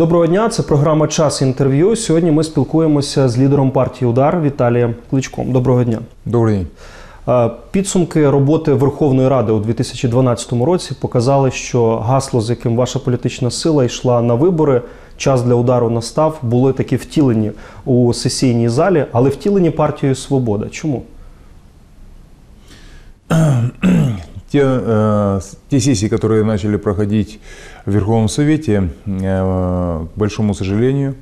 Доброго дня, це програма Час інтерв'ю. Сьогодні ми спілкуємося з лідером партії Удар Віталієм Кличком. Доброго дня. Добрый день. Підсумки роботи Верховної Ради у 2012 році показали, що гасло, з яким ваша політична сила йшла на вибори, час для удару настав, були такі втілені у сесійній залі, але втілені партією Свобода. Чому? Те, э, те сессии, которые начали проходить в Верховном Совете, э, к большому сожалению,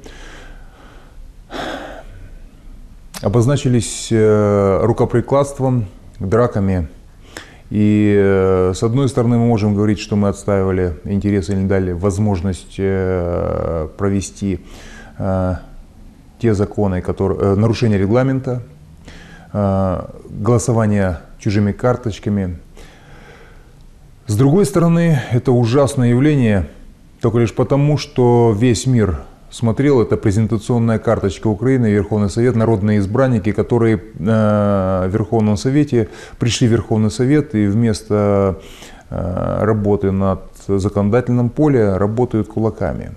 обозначились э, рукоприкладством, драками. И э, с одной стороны мы можем говорить, что мы отстаивали интересы или дали возможность э, провести э, те законы, которые, э, нарушение регламента, э, голосование чужими карточками. С другой стороны, это ужасное явление только лишь потому, что весь мир смотрел, это презентационная карточка Украины, Верховный Совет, народные избранники, которые э, в Верховном Совете пришли в Верховный Совет и вместо э, работы над законодательном поле работают кулаками.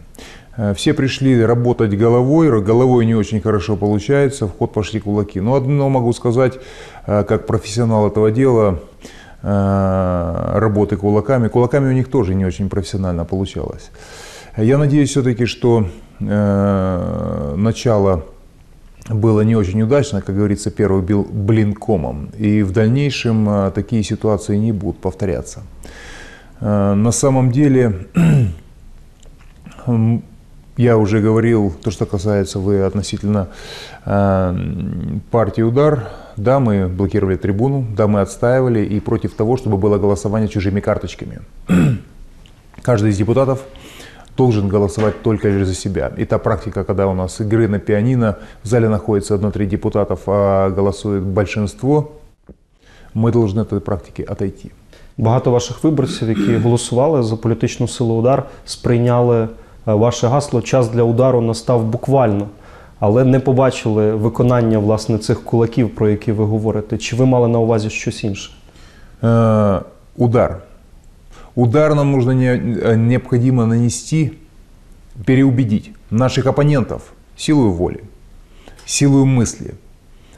Э, Все пришли работать головой, головой не очень хорошо получается, в ход пошли кулаки. Но одно могу сказать, как профессионал этого дела, работы кулаками. Кулаками у них тоже не очень профессионально получалось. Я надеюсь все-таки, что э, начало было не очень удачно, как говорится, первый бил блинкомом. И в дальнейшем э, такие ситуации не будут повторяться. Э, На самом деле, я уже говорил, то, что касается вы относительно э, партии «Удар», да, мы блокировали трибуну, да, мы отстаивали и против того, чтобы было голосование чужими карточками. Каждый из депутатов должен голосовать только лишь за себя. И та практика, когда у нас игры на пианино, в зале находится одно-три депутатов, а голосует большинство, мы должны от этой практики отойти. Багато ваших виборців, які голосували за політичну силу удар, сприйняли е, ваше гасло Час для удару настав буквально, але не побачили виконання власне цих кулаків, про які ви говорите. Чи ви мали на увазі щось інше? Э, удар. Удар нам нужно не- э, необходимо нанести, переубедить наших оппонентов силой воли, силой мысли,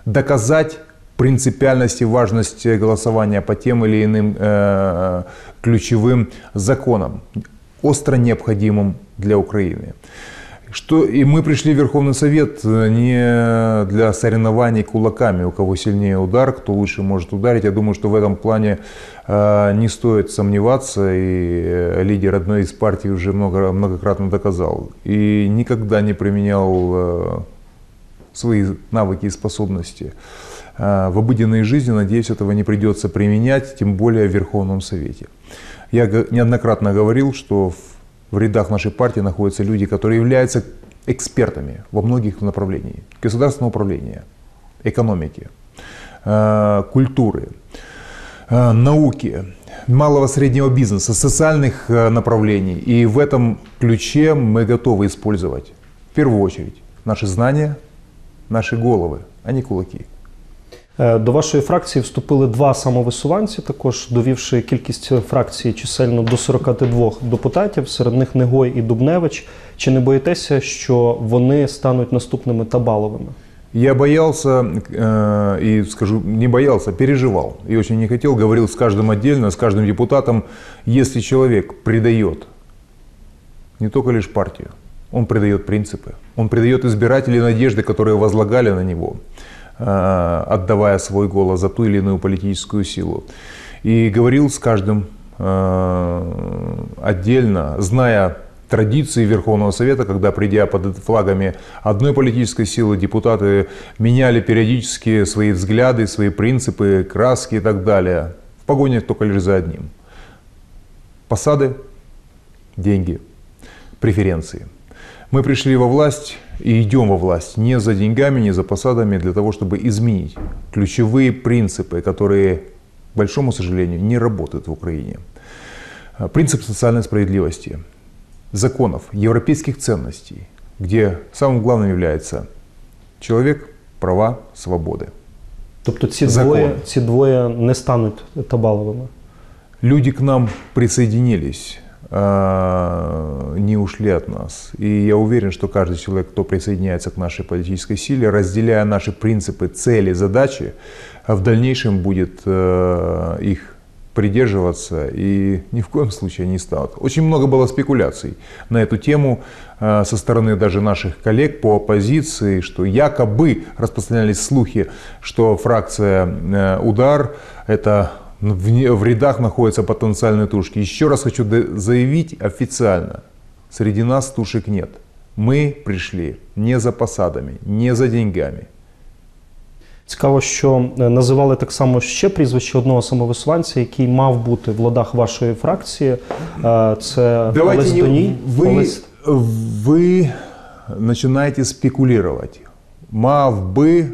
доказать принципиальность и важность голосования по тем или иным э, ключевым законам, остро необходимым для Украины. Что, и мы пришли в Верховный Совет э, не для соревнований кулаками, у кого сильнее удар, кто лучше может ударить. Я думаю, что в этом плане э, не стоит сомневаться, и э, лидер одной из партий уже много, многократно доказал. И никогда не применял э, свои навыки и способности э, в обыденной жизни. Надеюсь, этого не придется применять, тем более в Верховном Совете. Я неоднократно говорил, что в в рядах нашей партии находятся люди, которые являются экспертами во многих направлениях. Государственного управления, экономики, э, культуры, э, науки, малого среднего бизнеса, социальных э, направлений. И в этом ключе мы готовы использовать в первую очередь наши знания, наши головы, а не кулаки. Е, До вашої фракції вступили два самовисуванці, також довівши кількість фракції чисельно до 42 депутатів, серед них Негой і Дубневич. Чи не боїтеся, що вони стануть наступними Табаловими? Я боялся, э, и скажу, не боялся, переживал. И очень не хотел, говорил с каждым отдельно, с каждым депутатом, если человек предает не только лишь партию, он предает принципы, он предает избирателей надежды, которые возлагали на него, э, Отдавая свой голос за ту или иную политическую силу. И говорил с каждым э, отдельно, зная традиции Верховного Совета, когда, придя под флагами одной политической силы, депутаты меняли периодически свои взгляды, свои принципы, краски и так далее, в погоне только лишь за одним. Посады, деньги, преференции. Мы пришли во власть и идем во власть не за деньгами, не за посадами, для того, чтобы изменить ключевые принципы, которые, к большому сожалению, не работают в Украине. Э, Принцип социальной справедливости, законов, европейских ценностей, где самым главным является человек, права, свободы. Тобто ці Закон. двоє, ці двоє не стануть Табаловими. Люди к нам присоединились э, не ушли от нас. И я уверен, что каждый человек, кто присоединяется к нашей политической силе, разделяя наши принципы, цели, задачи, в дальнейшем будет э, их придерживаться и ни в коем случае не станут. Очень много было спекуляций на эту тему э, со стороны даже наших коллег по оппозиции, что якобы распространялись слухи, что фракция э, «Удар» — это в, не- в рядах находятся потенциальные тушки. Еще раз хочу д- заявить официально, среди нас тушек нет. Мы пришли не за посадами, не за деньгами. Цікаво, що е, називали так само ще прізвище одного самовисуванця, який мав бути в ладах вашої фракції. Е, Це Олесь не- Доній. вы, Олесь- вы начинаете спекулировать. Мав би,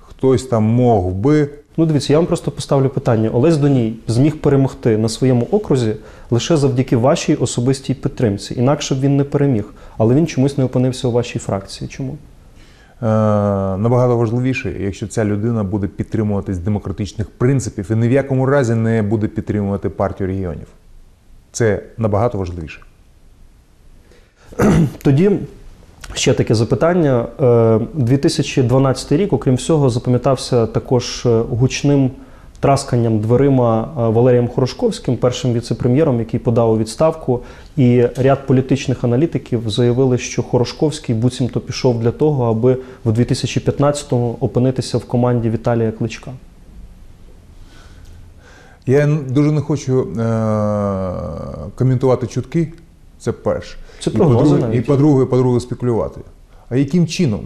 хтось там мог би. Ну, дивіться, я вам просто поставлю питання. Олесь Доній зміг перемогти на своєму окрузі лише завдяки вашій особистій підтримці. Інакше б він не переміг, але він чомусь не опинився у вашій фракції. Чому? Е, набагато важливіше, якщо ця людина буде підтримуватись демократичних принципів і ні в якому разі не буде підтримувати партію регіонів. Це набагато важливіше. Тоді ще таке запитання. Е, 2012 рік, окрім всього, запам'ятався також е, гучним трасканням дверима е, Валерієм Хорошковським, першим віце-прем'єром, який подав у відставку. І ряд політичних аналітиків заявили, що Хорошковський буцімто пішов для того, аби в 2015-му опинитися в команді Віталія Кличка. Я дуже не хочу е- коментувати чутки. Це перше. Це прогнози навіть. і по-друге, по-друге, спекулювати. А яким чином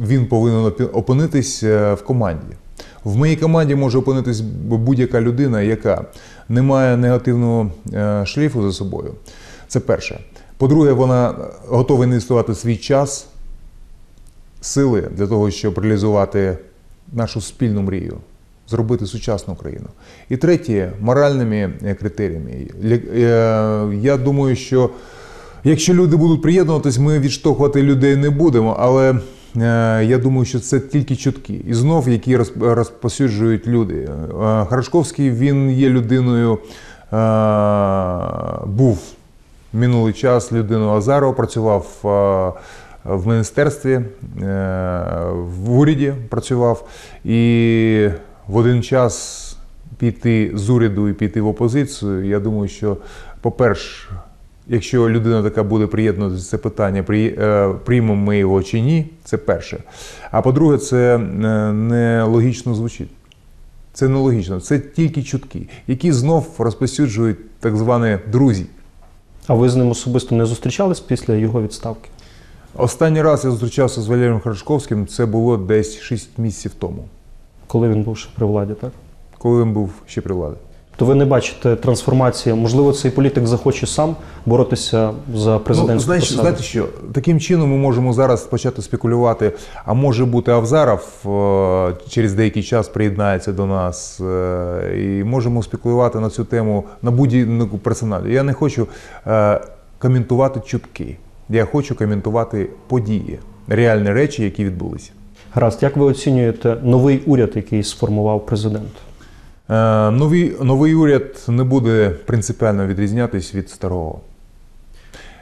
він повинен опинитись е, в команді? В моїй команді може опинитись будь-яка людина, яка не має негативного е, шлейфу за собою. Це перше. По-друге, вона готова інвестувати свій час, сили для того, щоб реалізувати нашу спільну мрію, зробити сучасну Україну. І третє, моральними е, критеріями. Е, Я думаю, що якщо люди будуть приєднуватись, ми відштовхувати людей не будемо, але е, я думаю, що це тільки чутки. І знов, які розп- розпосюджують люди. Е, Харашковський він є людиною, е, був минулий час людиною Азарова, працював е, в міністерстві, е, в уряді працював. І в один час піти з уряду і піти в опозицію, я думаю, що, по-перше, якщо людина така буде приєднуватися це питання, при- е, приймемо ми його чи ні, це перше. А по-друге, це е, нелогічно звучить. Це нелогічно, це тільки чутки, які знов розпосюджують так звані друзі. А ви з ним особисто не зустрічались після його відставки? Останній раз я зустрічався з Валерієм Харашковським, це було десь 6 місяців тому, Коли він був ще при владі, так? коли він був ще при владі. То ви не бачите трансформації. Можливо, цей політик захоче сам боротися за президентську Ну, знаєте, посаду. знаєте що? Таким чином ми можемо зараз почати спекулювати. А може бути Авзаров е, через деякий час приєднається до нас, е, і можемо спекулювати на цю тему на будь-яку персоналі. Я не хочу е, коментувати чутки. Я хочу коментувати події, реальні речі, які відбулися. Гаразд, як ви оцінюєте новий уряд, який сформував президент? Е, Новий, новий уряд не буде принципіально відрізнятись від старого.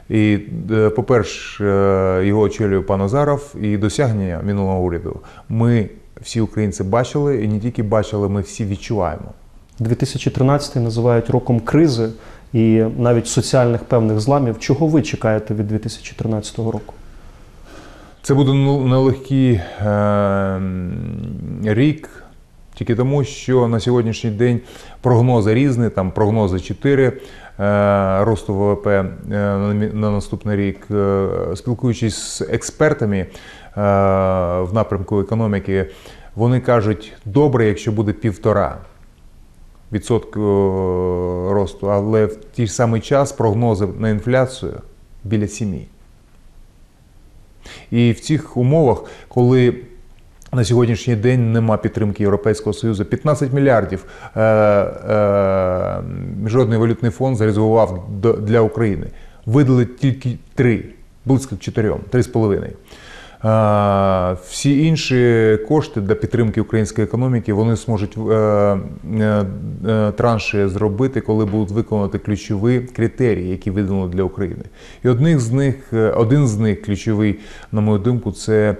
І, е, по-перше, е, його очолює пан Азаров і досягнення минулого уряду. Ми всі українці бачили, і не тільки бачили, ми всі відчуваємо. 2013 називають роком кризи і навіть соціальних певних зламів. Чого ви чекаєте від 2013 року? Це буде нелегкий е, рік, тільки тому, що на сьогоднішній день прогнози різні, там прогнози 4 е, росту ВВП е, на, наступний рік. Е, спілкуючись з експертами в напрямку економіки, вони кажуть, добре, якщо буде півтора відсотку росту, але в той самий час прогнози на інфляцію біля 7. І в цих умовах, коли на сьогоднішній день нема підтримки Європейського Союзу, 15 мільярдів е, е, Міжнародний валютний фонд зарезервував для України. Видали тільки 3, близько 4, 3,5. Е, Всі інші кошти для підтримки української економіки вони зможуть е, е, е, транші зробити, коли будуть виконати ключові критерії, які видано для України. І одних з них, е, один з них ключовий, на мою думку, це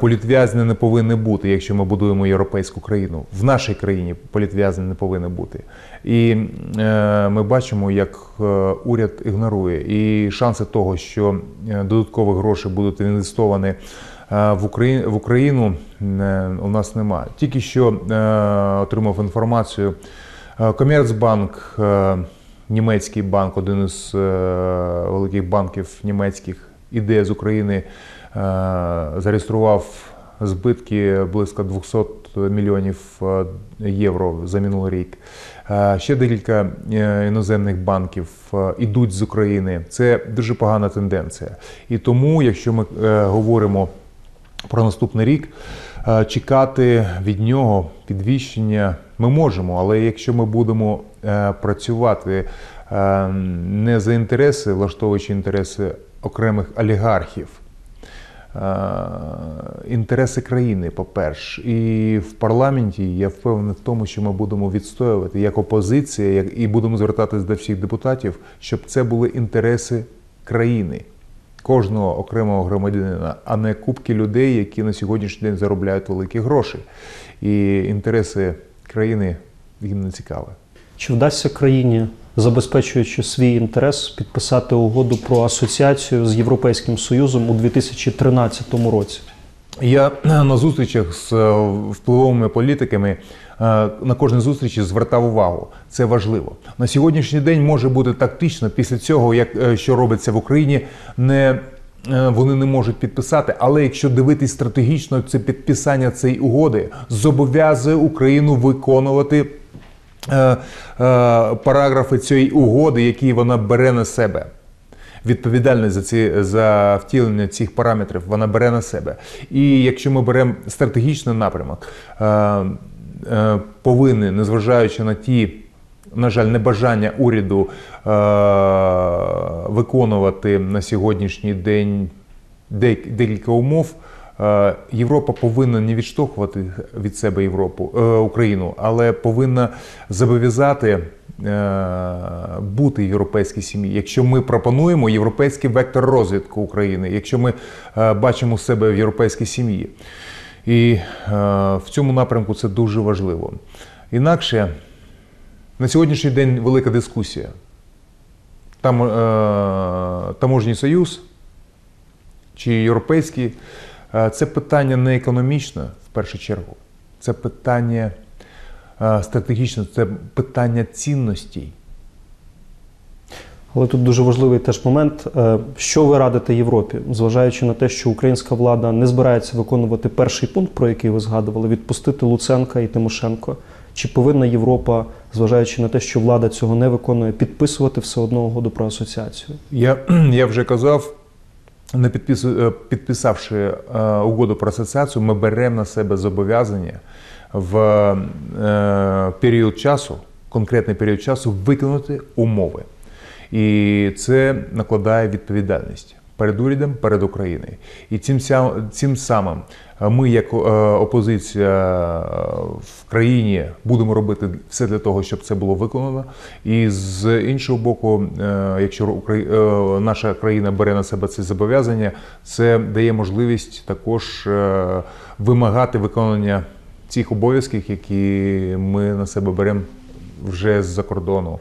політв'язні не повинні бути, якщо ми будуємо європейську країну. В нашій країні політв'язні не повинні бути. І е, ми бачимо, як е, уряд ігнорує і шанси того, що е, додаткові гроші будуть інвестовані е, в Україну, в Україну е, у нас немає. Тільки що е, отримав інформацію. е, Комерцбанк, е, німецький банк, один із е, великих банків німецьких, іде з України, е, зареєстрував збитки близько 200 мільйонів е, євро за минулий рік. Е, Ще декілька е, іноземних банків е, ідуть з України. Це дуже погана тенденція. І тому, якщо ми е, говоримо про наступний рік, е, чекати від нього підвищення ми можемо, але якщо ми будемо е, працювати е, не за інтереси, влаштовуючи інтереси окремих олігархів, е, інтереси країни, по-перше, і в парламенті я впевнений в тому, що ми будемо відстоювати як опозиція, як і будемо звертатись до всіх депутатів, щоб це були інтереси країни. Кожного окремого громадянина, а не кубки людей, які на сьогоднішній день заробляють великі гроші. І інтереси країни їм не цікаві. Чи вдасться країні, забезпечуючи свій інтерес, підписати угоду про асоціацію з Європейським Союзом у 2013 році? Я на зустрічах з е, впливовими політиками е, на кожній зустрічі звертав увагу. Це важливо. На сьогоднішній день може бути тактично після цього, як е, що робиться в Україні, не е, вони не можуть підписати, але якщо дивитись стратегічно, це підписання цієї угоди зобов'язує Україну виконувати е, е, параграфи цієї угоди, які вона бере на себе. Відповідальність за ці за втілення цих параметрів вона бере на себе. І якщо ми беремо стратегічний напрямок, е, е, повинні, незважаючи на ті, на жаль, небажання уряду е, виконувати на сьогоднішній день дек- декілька умов. Е, Європа повинна не відштовхувати від себе Європу е, Україну, але повинна зобов'язати е, бути європейській сім'ї. Якщо ми пропонуємо європейський вектор розвитку України, якщо ми бачимо себе в європейській сім'ї, і в цьому напрямку це дуже важливо. Інакше на сьогоднішній день велика дискусія. Там таможній союз чи європейський це питання не економічне в першу чергу, це питання е, стратегічне, це питання цінностей. Але тут дуже важливий теж момент. Е, Що ви радите Європі, зважаючи на те, що українська влада не збирається виконувати перший пункт, про який ви згадували, відпустити Луценка і Тимошенко? Чи повинна Європа, зважаючи на те, що влада цього не виконує, підписувати все одно угоду про асоціацію? Я, я вже казав, не підпису- е, підписавши е, угоду про асоціацію, ми беремо на себе зобов'язання в е, період часу, конкретний період часу, виконати умови. І це накладає відповідальність перед урядом, перед Україною. І цим, цим самим е, ми, як е, опозиція е, в країні, будемо робити все для того, щоб це було виконано. І з іншого боку, якщо наша країна бере на себе ці зобов'язання, це дає можливість також вимагати виконання цих обов'язків, які ми на себе беремо вже з-за кордону,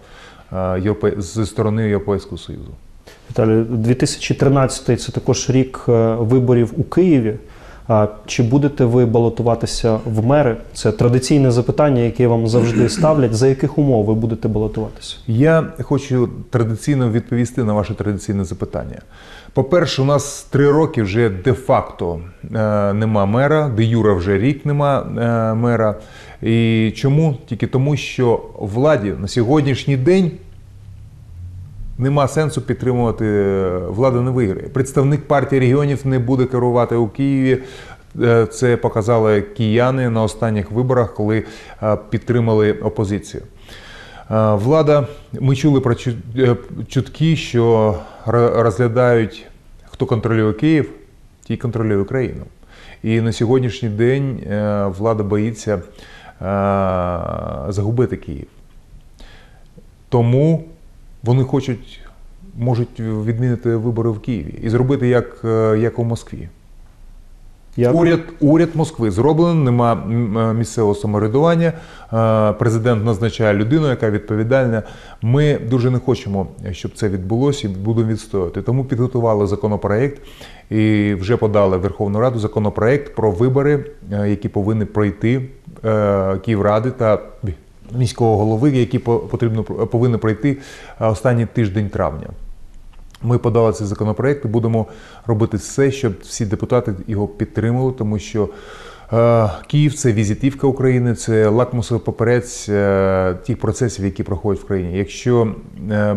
зі сторони Європейського Союзу. Віталій, 2013 це також рік е, виборів у Києві. Чи будете ви балотуватися в мери? Це традиційне запитання, яке вам завжди ставлять. За яких умов ви будете балотуватися? Я хочу традиційно відповісти на ваше традиційне запитання. По-перше, у нас три роки вже де-факто е, нема мера, де Юра вже рік нема е, мера. І чому? Тільки тому, що владі на сьогоднішній день нема сенсу підтримувати е, влада не виграє. Представник партії регіонів не буде керувати у Києві. Е, Це показали кияни на останніх виборах, коли е, підтримали опозицію. Влада, ми чули про чу- чутки, що розглядають, хто контролює Київ, ті контролює Україну. І на сьогоднішній день влада боїться загубити Київ. Тому вони хочуть, можуть відмінити вибори в Києві і зробити як, е, як у Москві. Як? Уряд, уряд Москви зроблено, нема е, місцевого самоврядування. е, Президент назначає людину, яка відповідальна. Ми дуже не хочемо, щоб це відбулося, і будемо відстоювати. Тому підготували законопроект і вже подали в Верховну Раду законопроект про вибори, які повинні пройти Київради та міського голови, які потрібно повинні пройти е, останній тиждень травня. Ми подали цей законопроект і будемо робити все, щоб всі депутати його підтримали, тому що е, Київ це візитівка України, це лакмусовий паперець е, тих процесів, які проходять в країні. Якщо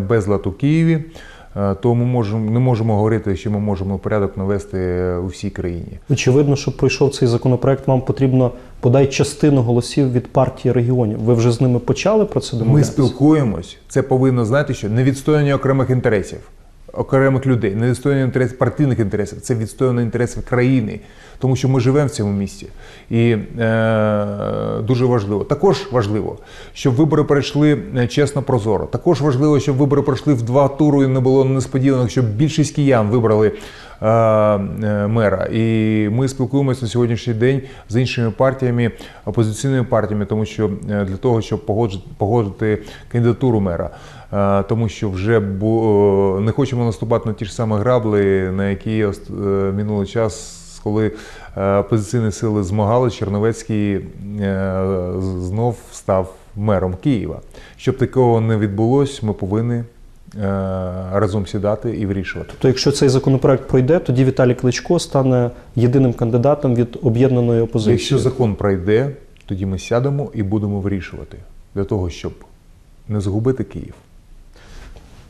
безлад у Києві, то ми можемо не можемо говорити, що ми можемо порядок навести у всій країні. Очевидно, щоб пройшов цей законопроект, вам потрібно подай частину голосів від партії регіонів. Ви вже з ними почали про це Ми спілкуємось. Це повинно знати, що не відстояння окремих інтересів, окремих людей, не відстояння інтересів партійних інтересів, це відстояння інтересів країни, тому що ми живемо в цьому місті. І е, дуже важливо. Також важливо, щоб вибори пройшли е, чесно, прозоро. Також важливо, щоб вибори пройшли в два тури і не було несподіванок, щоб більшість киян вибрали. е, е, Мера, і ми спілкуємося на сьогоднішній день з іншими партіями, опозиційними партіями, тому що для того, щоб погодити кандидатуру мера, тому що вже бу- е, не хочемо наступати на ті ж самі грабли, на які е, минулий час, коли е, опозиційні сили змагали, Черновецький е, знов став мером Києва. Щоб такого не відбулося, ми повинні е, разом сідати і вирішувати. То якщо цей законопроект пройде, тоді Віталій Кличко стане єдиним кандидатом від об'єднаної опозиції. Якщо закон пройде, тоді ми сядемо і будемо вирішувати для того, щоб не загубити Київ.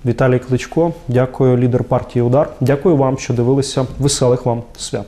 Віталій Кличко, дякую, лідер партії Удар. Дякую вам, що дивилися. Веселих вам свят.